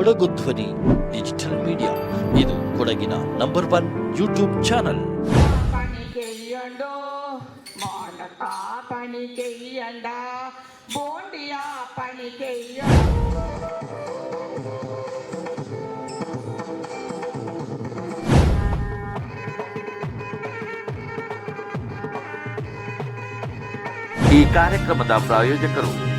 ಕೊಡಗು ಧ್ವನಿ digital media ಇದು ಕೊಡಗಿನ ನಂಬರ್ ಒನ್ ಯೂಟ್ಯೂಬ್ ಚಾನಲ್ ಈ ಕಾರ್ಯಕ್ರಮದ ಪ್ರಾಯೋಜಕರು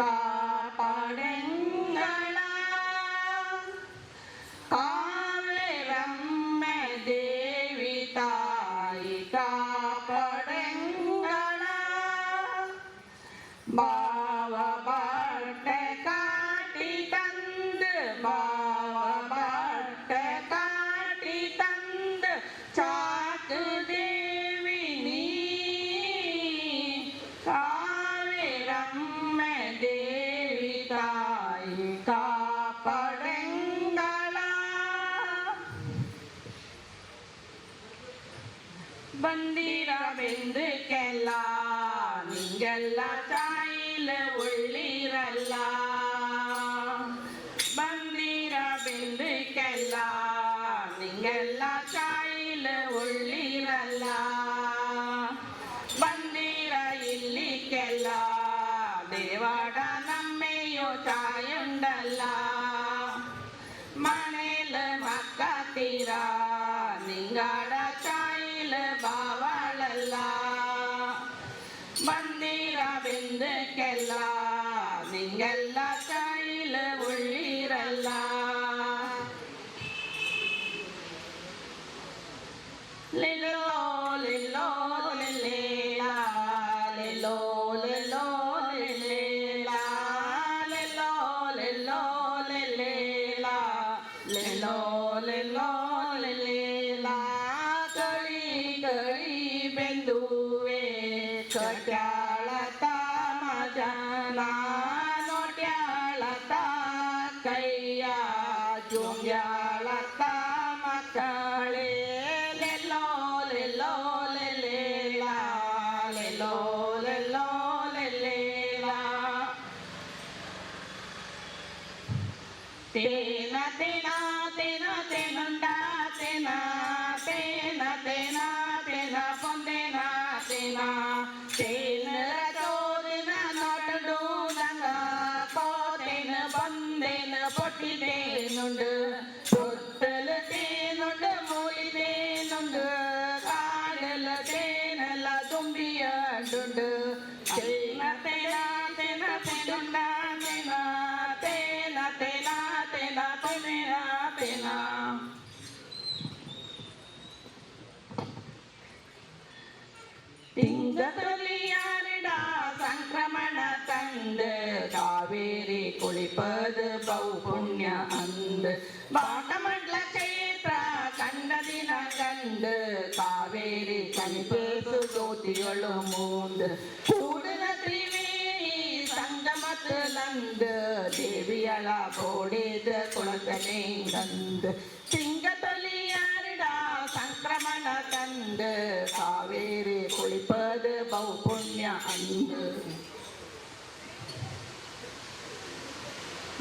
Krishna. காப்படங்களா வந்திரவெந்துக்கெல்லாம் நீங்கள் தாயில உள்ளிரல்லாம் Gotta Chow. 车家来打麻将 துளியாரிடா சங்கிரமண தந்து காவேரி குளிப்பது பௌபுண்ய அந்து. பாட்டமட்ல சேத்ர கண்டதின கண்டு. காவேரி கணிப்பேசு ஜோதிகளு மூந்து கூடுத திரிவேணி சங்கமத்து நந்து. தேவியள கோடித குளத்தனே கந்து சிங்க துளியாரிடா சங்கிரமண தந்து காவேரி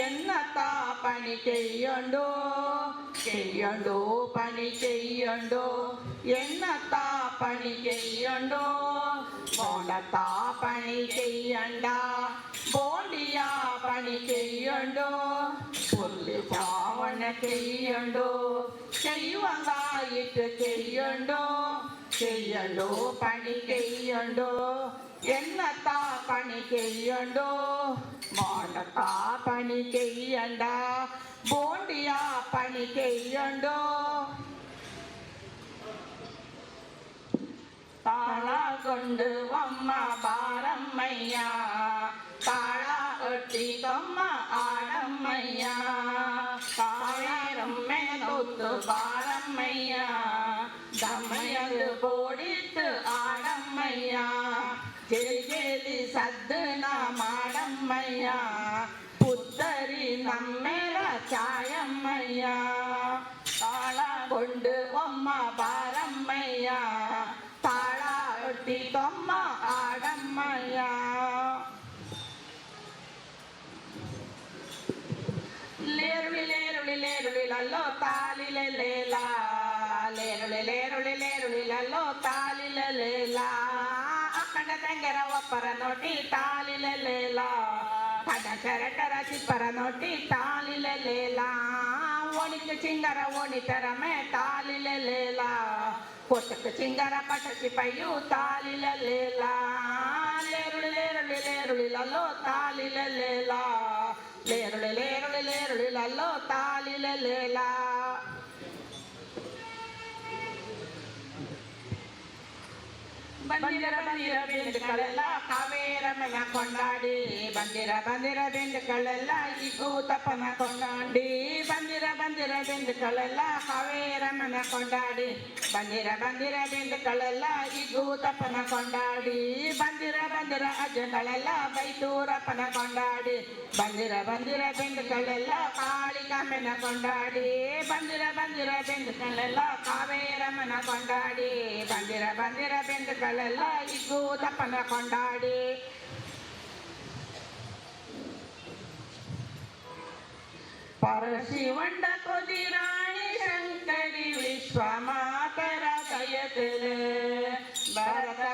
എന്നത്താ പണി ചെയ്യണ്ടോ ചെയ്യണ്ടോ പണി ചെയ്യണ്ടോ എണ്ണത്താ പണി ചെയ്യണ്ടോ ബോണ്ടത്താ പണി ചെയ്യണ്ട ബോണ്ടിയാ പണി ചെയ്യണ്ടോ പുല്ല് ചാവണ ചെയ്യണ്ടോ ചെയ്യുവതായിട്ട് ചെയ്യണ്ടോ ചെയ്യണ്ടോ പണി ചെയ്യണ്ടോ ఎన్నత పని చెయ్యండు మోడత పని చెయ్యండ బోండియా పని చెయ్యండు தாளா கொண்டு அம்மா பாரம்மையா? தாளா ஒட்டி தொம்மா ஆடம்மையா? தாளாரும் மேலொத்து பாரம்மையா? தமையது போடித்து சத்துனா மாடம்மையா புத்தரி நம்மேல சாயம்மையா. தாளா கொண்டு பொம்மா பாரம்மையா. தாளா ஒட்டி பொம்மா ஆடம்மையா. லேருளி லேருளி லேருளி லல்லோ தாலில லேலா. லேருளி லேருளி லேருளி தாலில லேலா. కరంగరవ పరనోటి తాలిలేలా పద కరటర పరనోటి తాలిలేలా ఓణికి చింగర ఓణితరమే తాలిలేలా కొట్టకు చింగర పటకి పయ్యు తాలిలేలా లేరుడి లేరుడి లేరుడిలలో తాలిలేలా లేరుడి లేరుడి లేరుడిలలో తాలిలేలా ಬಂದಿರ ಬಂದಿರ ಬೆಂದುಗಳೆಲ್ಲ ಕಾವೇರಮ್ಮನ ಕೊಂಡಾಡಿ ಬಂದಿರ ಬಂದಿರ ಬೆಂದುಗಳೆಲ್ಲ ಈ ಕೂತಪ್ಪನ ಕೊಂಡಾಡಿ ಬಂದಿರ ಬಂದಿರ ಬೆಂದುಗಳೆಲ್ಲ ಕಾವೇರಮ್ಮನ ಕೊಂಡಾಡಿ ಬಂದಿರ ಬಂದಿರ ಬೆಂದುಗಳೆಲ್ಲ ಈ ಕೂತಪ್ಪನ ಕೊಂಡಾಡಿ ಬಂದಿರ ಬಂದಿರ ಅಜ್ಜಗಳೆಲ್ಲ ಬೈತೂರಪ್ಪನ ಕೊಂಡಾಡಿ ಬಂದಿರ ಬಂದಿರ ಬೆಂದುಗಳೆಲ್ಲ ಕಾಳಿಕಮ್ಮನ ಕೊಂಡಾಡಿ ಬಂದಿರ ಬಂದಿರ ಬೆಂದುಗಳೆಲ್ಲ ಕಾವೇರಮ್ಮನ ಕೊಂಡಾಡಿ ಬಂದಿರ ಬಂದಿರ ಬೆಂದುಗಳೆಲ್ಲ ಈ ಕೂತಪ್ಪನ ಕೊಂಡಾಡಿ ಪರಶಿವಂಡ ಕೊದಿರಾಣಿ ಶಂಕರಿ ವಿಶ್ವಮಾತರ ದಯತಲೆ ಭರತ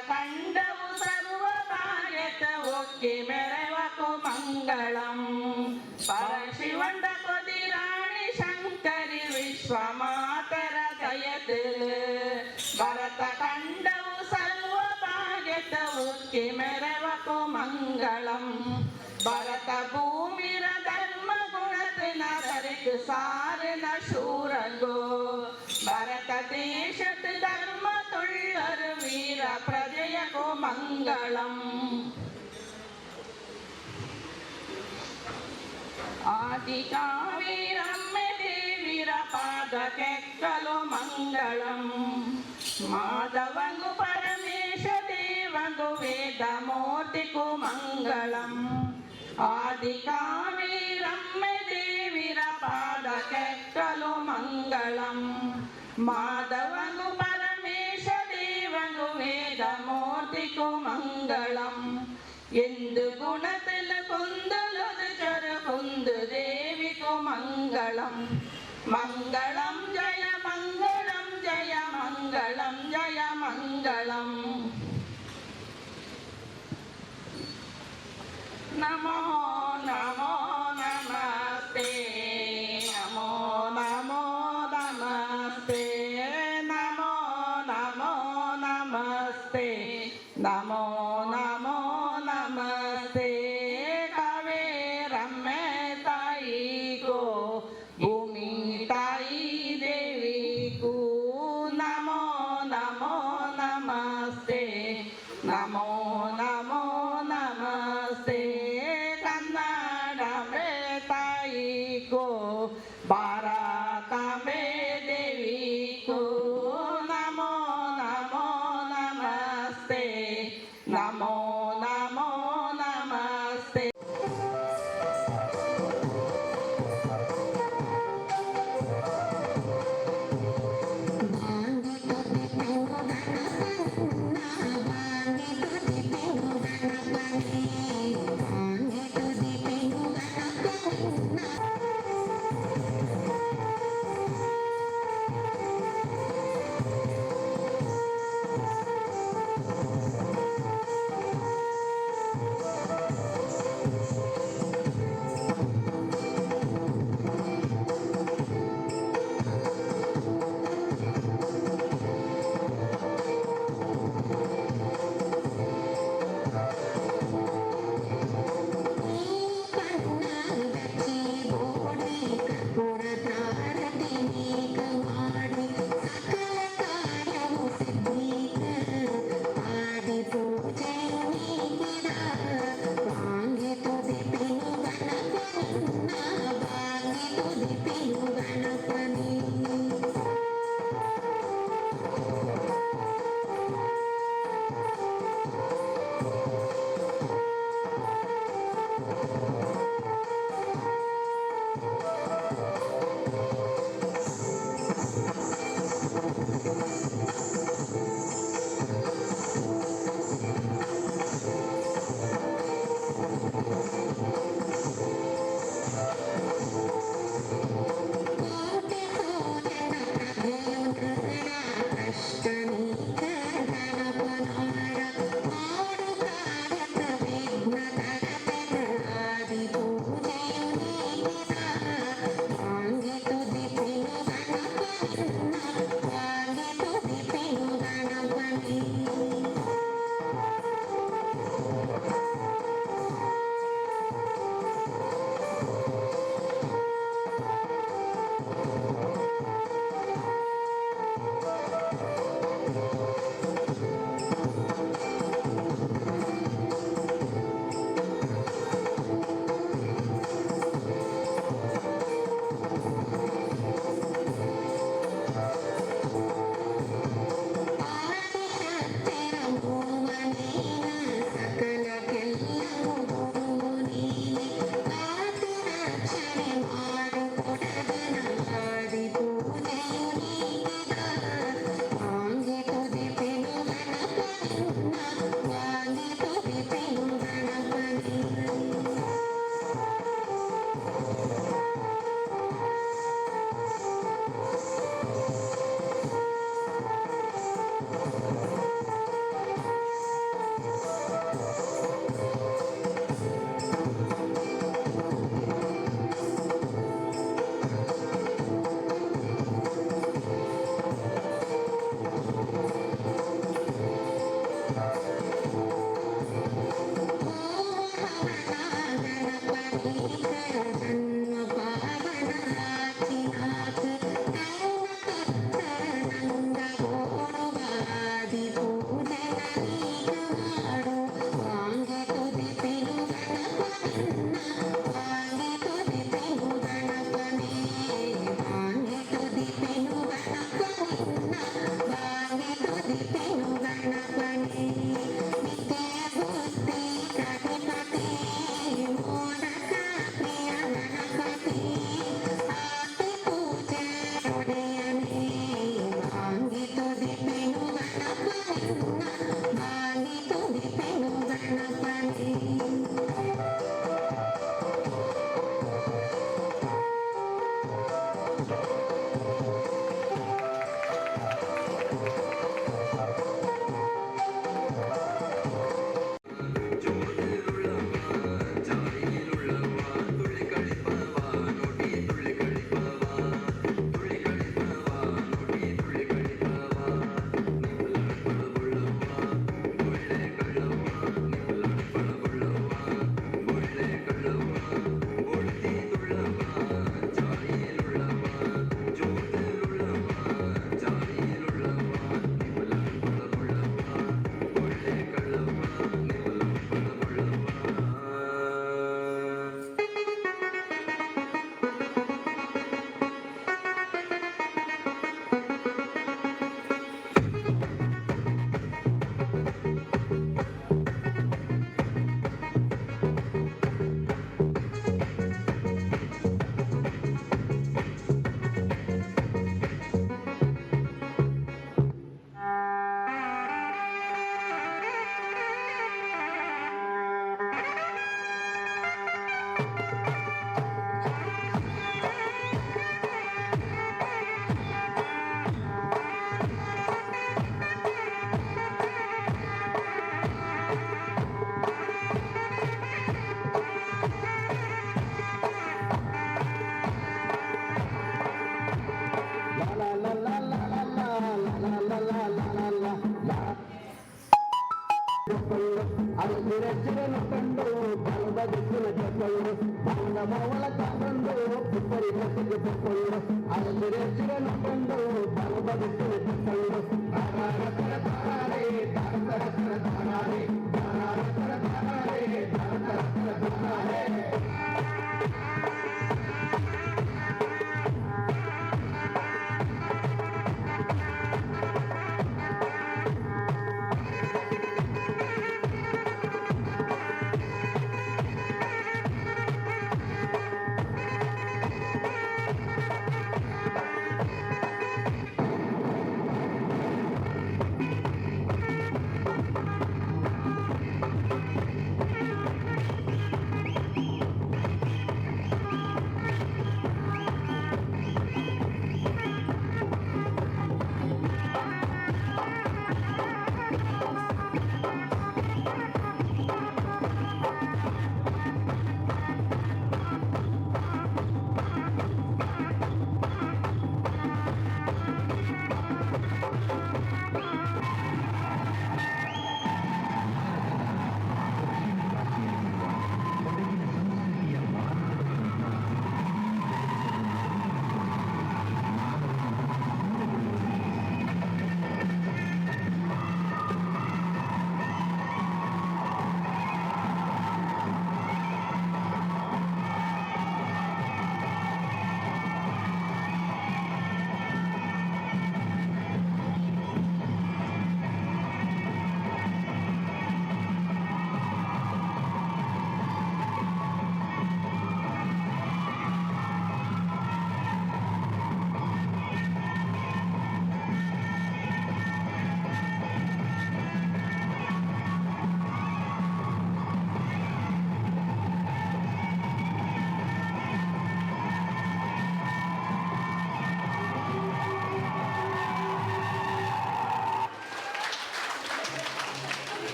சதீஷத் தர்ம துள்ளர் வீர பிரஜயகோ மங்களம் పాదకెక్కలు మంగళం మాధవంగు పరమేశ దేవంగు వేదమూర్తికు మంగళం ఆదికావీరమ్మె దేవిర పాదకెక్కలు మంగళం మాధవంగు పరమేశ దేవంగు వేదమూర్తికు మంగళం ఎందు గుణతల పొందలదు చర పొందు దేవికు మంగళం మంగళం జయ మంగళం జయ మంగళం జయ మంగళం నమో నమో Yeah. பருவத்துக்கு புத்தொழிலும் அருந்திரத்தில நம்பந்தோடு பருவத்துக்கு புத்தொழிலும் தானாரத்திர தானாரே தானதரத்திர தானாரே தானாரத்திர தானாரே தானாரே